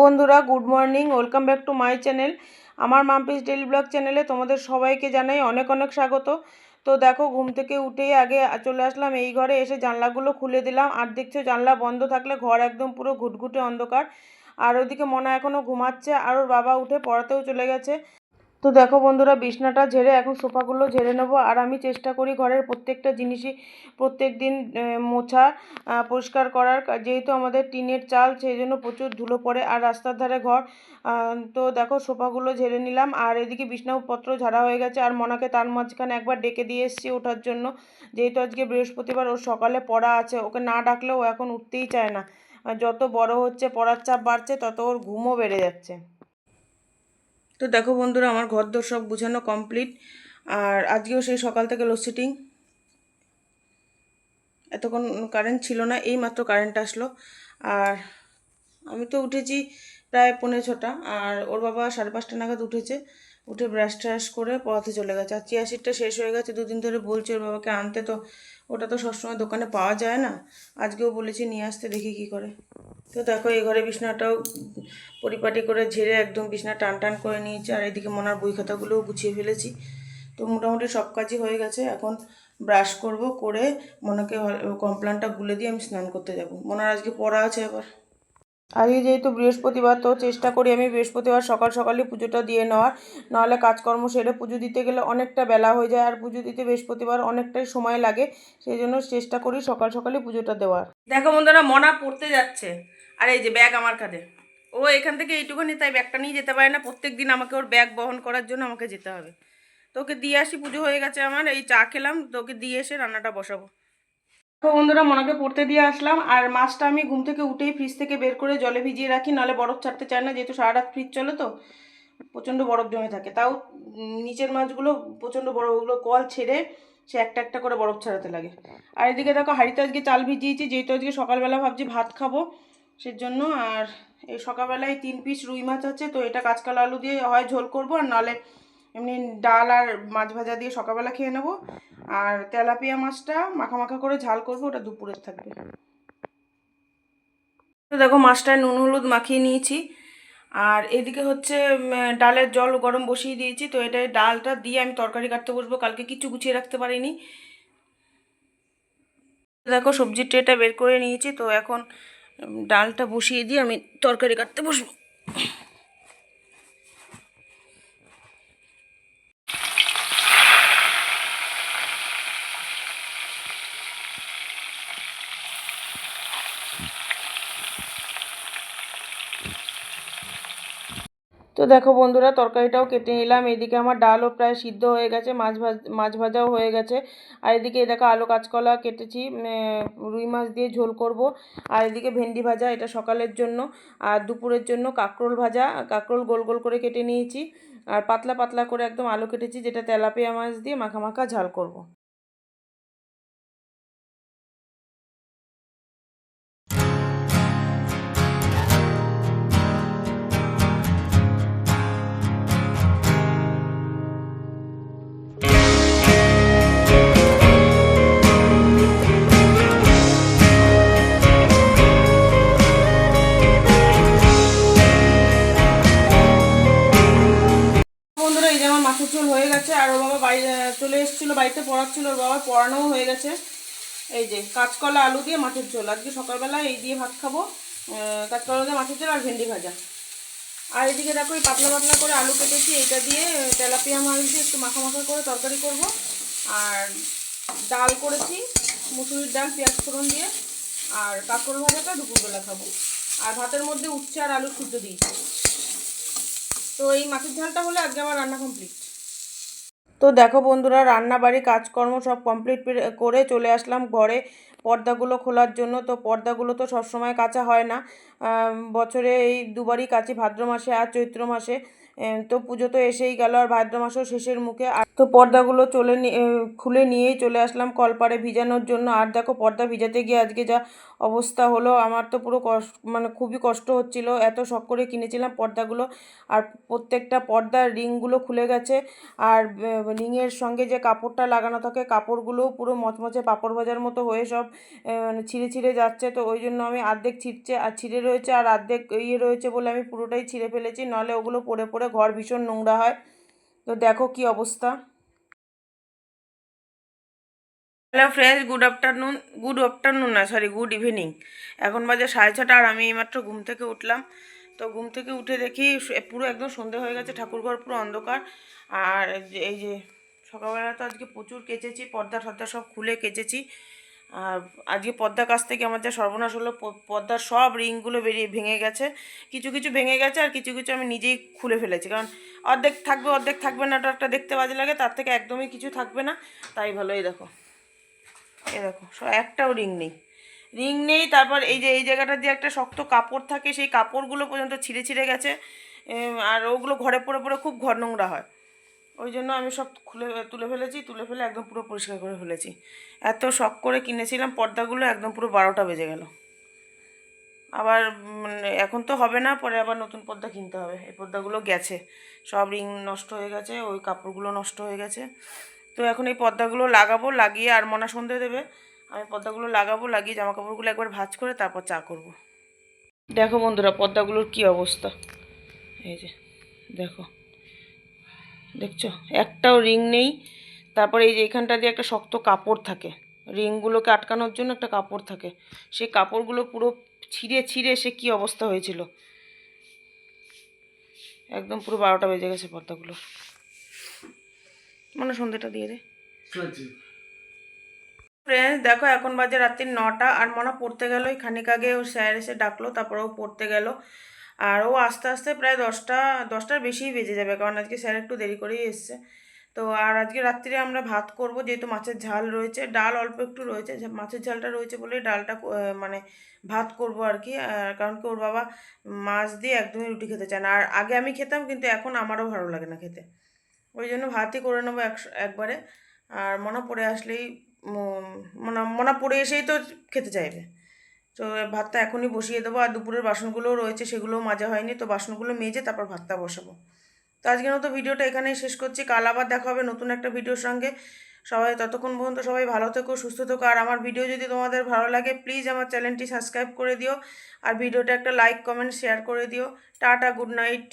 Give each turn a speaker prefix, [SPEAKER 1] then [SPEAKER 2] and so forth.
[SPEAKER 1] বন্ধুরা, good morning, welcome back to my channel. আমার Mampi's daily blog চ্যানেলে তোমাদের সবাইকে জানাই অনেক অনেক স্বাগত। তো দেখো, ঘুম থেকে উঠেই আগে চলে আসলাম, এই ঘরে এসে জানলাগুলো খুলে দিলাম। আর দেখছ, জানলা বন্ধ থাকলে ঘর একদম পুরো ঘুটঘুটে অন্ধকার। আর ওদিকে মনে এখনও ঘুমাচ্ছে, আর ওর বাবা উঠে পড়াতেও চলে গেছে। তো দেখো বন্ধুরা, বিছনাটা ঝেড়ে এখন সোফাগুলো ঝেড়ে নেব। আর আমি চেষ্টা করি ঘরের প্রত্যেকটা জিনিসই প্রত্যেক দিন মোছা পরিষ্কার করার। যেহেতু আমাদের টিনের চাল, সেই জন্য প্রচুর ধুলো পড়ে। আর রাস্তার ধারে ঘর তো দেখো সোফাগুলো ঝেড়ে নিলাম। আর এদিকে বিছনাপত্র ঝাড়া হয়ে গেছে। আর মনাকে তার মাঝখানে একবার ডেকে দিয়ে এসেছি ওঠার জন্য। যেহেতু আজকে বৃহস্পতিবার, ওর সকালে পড়া আছে। ওকে না ডাকলেও এখন উঠতেই চায় না। যত বড় হচ্ছে, পড়ার চাপ বাড়ছে, তত ওর ঘুমও বেড়ে যাচ্ছে। তো দেখো বন্ধুরা, আমার ঘর দোর সব গুছানো কমপ্লিট আর আজকেও সেই সকাল থেকে লোডশেডিং এতক্ষণ কারেন্ট ছিল না এই মাত্র কারেন্ট আসলো। আর আমি তো উঠেছি প্রায় পৌনে ছটা, আর ওর বাবা সাড়ে পাঁচটা নাগাদ উঠেছে। উঠে ব্রাশ ট্রাশ করে পড়াতে চলে গেছে। আর চিয়া সিটটা শেষ হয়ে গেছে, দুদিন ধরে বলছে ওর বাবাকে আনতে, তো ওটা তো সবসময় দোকানে পাওয়া যায় না। আজকেও বলেছি নিয়ে আসতে, দেখি কি করে। তো দেখো, এই ঘরে বিছনাটাও পরিপাটি করে ঝেড়ে একদম বিছনা টান টান করে নিয়েছি, আর এদিকে মনার বই খাতাগুলোও গুছিয়ে ফেলেছি। তো মোটামুটি সব কাজই হয়ে গেছে। এখন ব্রাশ করব করে মনাকে কমপ্লানটা গুলে দিয়ে আমি স্নান করতে যাব। মনার আজকে পড়া আছে আবার আজকে যেহেতু বৃহস্পতিবার, তো চেষ্টা করি আমি বৃহস্পতিবার সকাল সকালই পুজোটা দিয়ে নেওয়ার। নাহলে কাজকর্ম সেরে পুজো দিতে গেলে অনেকটা বেলা হয়ে যায়, আর পুজো দিতে বৃহস্পতিবার অনেকটাই সময় লাগে। সেই জন্য চেষ্টা করি সকাল সকালই পুজোটা দেওয়ার। দেখো বন্ধুরা, মনা পড়তে যাচ্ছে। আর এই যে ব্যাগ আমার কাঁধে। ও এখান থেকে এইটুখানি তাই ব্যাগটা নিয়ে যেতে পারে না। প্রত্যেক দিন আমাকে ওর ব্যাগ বহন করার জন্য আমাকে যেতে হবে। তো ওকে দিয়ে আসি, পুজো হয়ে গেছে আমার, এই চা খেলাম তো ওকে দিয়ে এসে রান্নাটা বসাবো। তো বন্ধুরা মনাকে পড়তে দিয়ে আসলাম। আর মাছটা আমি ঘুম থেকে উঠেই ফ্রিজ থেকে বের করে জলে ভিজিয়ে রাখি নাহলে বরফ ছাড়তে চায় না, যেহেতু সারা রাত ফ্রিজ চলে তো, প্রচণ্ড বরফ জমে থাকে। তাও নিচের মাছগুলো প্রচণ্ড বড় ওগুলো কল ছেড়ে সে একটা একটা করে বরফ ছাড়াতে লাগে। আর এদিকে দেখো, হাঁড়িতে আজকে চাল ভিজিয়েছি, যেহেতু আজকে সকালবেলা ভাবছি ভাত খাব, সেজন্য। আর এই সকালবেলায় তিন পিস রুই মাছ আছে, তো এটা কাঁচকলা আলু দিয়ে হয় ঝোল করব, আর নাহলে এমনি ডাল আর মাছ ভাজা দিয়ে সকালবেলা খেয়ে নেব। আর তেলাপিয়া মাছটা মাখা মাখা করে ঝাল করব, ওটা দুপুরের থাকবে। দেখো মাছটায় নুন, হলুদ মাখিয়ে নিয়েছি। আর এদিকে হচ্ছে ডালের জল গরম বসিয়ে দিয়েছি, তো এটা ডালটা দিয়ে আমি তরকারি কাটতে বসবো, কালকে কিছু গুছিয়ে রাখতে পারিনি। দেখো সবজির ট্রেটা বের করে নিয়েছি, তো এখন ডালটা বসিয়ে দিয়ে আমি তরকারি কাটতে বসবো। তো দেখো বন্ধুরা, তরকারিটাও কেটে নিলাম। এদিকে আমার ডালও প্রায় সিদ্ধ হয়ে গেছে, মাছ ভাজ, মাছ ভাজাও হয়ে গেছে। আর এদিকে দেখো আলু কাঁচকলা কেটেছি রুই মাছ দিয়ে ঝোল করব। আর এদিকে ভেন্ডি ভাজা, এটা সকালের জন্য। আর দুপুরের জন্য কাঁকরোল ভাজা, কাঁকরোল গোল গোল করে কেটে নিয়েছি। আর পাতলা পাতলা করে একদম আলু কেটেছি, যেটা তেলাপিয়া মাছ দিয়ে মাখা মাখা ঝাল করব। মাছের হয়ে গেছে, আর ওর বাবা বাড়ি চলে এসেছিল, বাড়িতে পড়াচ্ছিল, ওর বাবার পড়ানোও হয়ে গেছে। এই যে, কাঁচকলা, আলু দিয়ে মাছের ঝোল। আজকে সকালবেলা এই দিয়ে ভাত খাব কাঁচকলা দিয়ে মাছের ঝোল আর ভেন্ডি ভাজা। আর এদিকে দেখো, এই পাতলা পাতলা করে আলু কেটেছি, এইটা দিয়ে তেলাপিয়া মাছ দিয়ে একটু মাখা মাখা করে তরকারি করব। আর ডাল করেছি, মুসুরির ডাল, পেঁয়াজ ফোড়ন দিয়ে, আর কাঁকরোল ভাজাটা দুপুরবেলা খাব। আর ভাতের মধ্যে উচ্ছে আর আলু শুদ্ধ দিয়েছি। তো এই মাছের ঝালটা হলে আজকে আমার রান্না কমপ্লিট তো দেখো বন্ধুরা রান্না বাড়ি কাজকর্ম সব কমপ্লিট করে চলে আসলাম ঘরে। পর্দাগুলো খোলার জন্য। তো পর্দাগুলো তো সবসময় কাঁচা হয় না। বছরে এই দুবারই কাচি ভাদ্র মাসে আর চৈত্র মাসে। তো পুজো তো এসেই গেল আর ভাদ্র মাসও শেষের মুখে। আর তো পর্দাগুলো চলে খুলে নিয়েই চলে আসলাম কলপারে ভিজানোর জন্য। আর দেখো পর্দা ভিজাতে গিয়ে আজকে যা অবস্থা হলো, আমার তো পুরো কষ্ট মানে খুবই কষ্ট হচ্ছিল। এত শখ করে কিনেছিলাম পর্দাগুলো। আর প্রত্যেকটা পর্দার রিংগুলো খুলে গেছে। আর রিংয়ের সঙ্গে যে কাপড়টা লাগানো থাকে, কাপড়গুলোও পুরো মচমচে পাঁপড় ভাজার মতো হয়ে সব মানে ছিঁড়ে ছিঁড়ে যাচ্ছে। তো ওই জন্য আমি আর্ধেক ছিঁড়ছে, আর ছিঁড়ে রয়েছে আর অর্ধেক ইয়ে রয়েছে বলে আমি পুরোটাই ছিঁড়ে ফেলেছি। নাহলে ওগুলো পরে পরে ঘর ভীষণ নোংরা হয়। তো দেখো কি অবস্থা। Hello friends, good afternoon good afternoon না, সরি, গুড ইভিনিং। এখন বাজে সাড়ে ছটা আর আমি এইমাত্র ঘুম থেকে উঠলাম। তো ঘুম থেকে উঠে দেখি পুরো একদম সন্ধে হয়ে গেছে ঠাকুরঘর পুরো অন্ধকার। আর এই যে- সকালবেলা তো আজকে প্রচুর কেচেছি পর্দা টর্দা সব খুলে কেচেছি। আর আজকে পর্দা কাছ থেকে আমার যা সর্বনাশ হলো, প- পর্দার সব রিংগুলো বেরিয়ে ভেঙে গেছে। কিছু কিছু ভেঙে গেছে আর কিছু কিছু আমি নিজেই খুলে ফেলেছি। কারণ অর্ধেক থাকবে অর্ধেক থাকবে না, ওটা একটা দেখতে বাজে লাগে, তার থেকে একদমই কিছু থাকবে না। তাই ভালো, এই দেখো। এ দেখো একটাও রিং নেই। রিং নেই, তারপর এই যে, এই জায়গাটা দিয়ে একটা শক্ত কাপড় থাকে, সেই কাপড়গুলো পর্যন্ত ছিঁড়ে ছিঁড়ে গেছে। আর ওগুলো ঘরে পড়ে পড়ে খুব ঘর নোংরা হয়। ওই জন্য আমি সব খুলে, তুলে ফেলেছি, তুলে ফেলে একদম পুরো পরিষ্কার করে ফেলেছি। এত শখ করে কিনেছিলাম, পর্দাগুলো একদম পুরো বারোটা বেজে গেল। আবার এখন তো হবে না, পরে আবার নতুন পর্দা কিনতে হবে। এই পর্দাগুলো গেছে। সব রিং নষ্ট হয়ে গেছে, ওই কাপড়গুলো নষ্ট হয়ে গেছে। তো এখন এই পর্দাগুলো লাগাবো, লাগিয়ে আর মনা সন্ধে দেবে। আমি পর্দাগুলো লাগাবো, লাগিয়ে জামা কাপড়গুলো একবার ভাঁজ করে তারপর চা করব। দেখো বন্ধুরা, পর্দাগুলোর কি অবস্থা? এই যে, দেখো। দেখছ? একটাও রিং নেই। তারপরে এই যে এখানটা দিয়ে একটা শক্ত কাপড় থাকে। রিংগুলোকে আটকানোর জন্য একটা কাপড় থাকে। সেই কাপড়গুলো পুরো ছিঁড়ে ছিঁড়ে সে কী অবস্থা হয়েছিল? একদম পুরো বারোটা বেজে গেছে পর্দাগুলো। মানে সন্ধ্যেটা দিয়ে দে। ফ্রেন্ডস দেখো এখন বাজে রাত্রি নটা আর মনে পড়তে গেল। খানিক আগে ও স্যার এসে ডাকলো তারপর ও পড়তে গেল। আর ও আস্তে আস্তে প্রায় দশটা, দশটার বেশিই বেজে যাবে, কারণ আজকে স্যার একটু দেরি করেই এসছে। তো আর আজকে রাত্রিরে আমরা ভাত করব, যেহেতু মাছের ঝাল রয়েছে, ডাল অল্প একটু রয়েছে মাছের ঝালটা রয়েছে বলেই ডালটা মানে ভাত করব আর কি কারণ কি ওর বাবা মাছ দিয়ে একদমই রুটি খেতে চায় না। আর আগে আমি খেতাম, কিন্তু এখন আমারও ভালো লাগে না খেতে। ওই জন্য ভাতই করে নেব এক একবারে, আর মনে পড়ে আসলেই মনে মনে পড়ে এসেই তো খেতে চাইবে। তো ভাতটা এখনই বসিয়ে দেবো আর দুপুরের বাসনগুলোও রয়েছে, সেগুলোও মাজা হয়নি, তো বাসনগুলো মেজে তারপর ভাতটা বসাবো। তো আজকের মতো ভিডিওটা এখানেই শেষ করছি, কাল আবার দেখা হবে নতুন একটা ভিডিওর সঙ্গে। সবাই ততক্ষণ পর্যন্ত সবাই ভালো থেকো, সুস্থ থেকো, আর আমার ভিডিও যদি তোমাদের ভালো লাগে প্লিজ আমার চ্যানেলটি সাবস্ক্রাইব করে দিও, আর ভিডিওটা একটা লাইক কমেন্ট শেয়ার করে দিও। Tata good night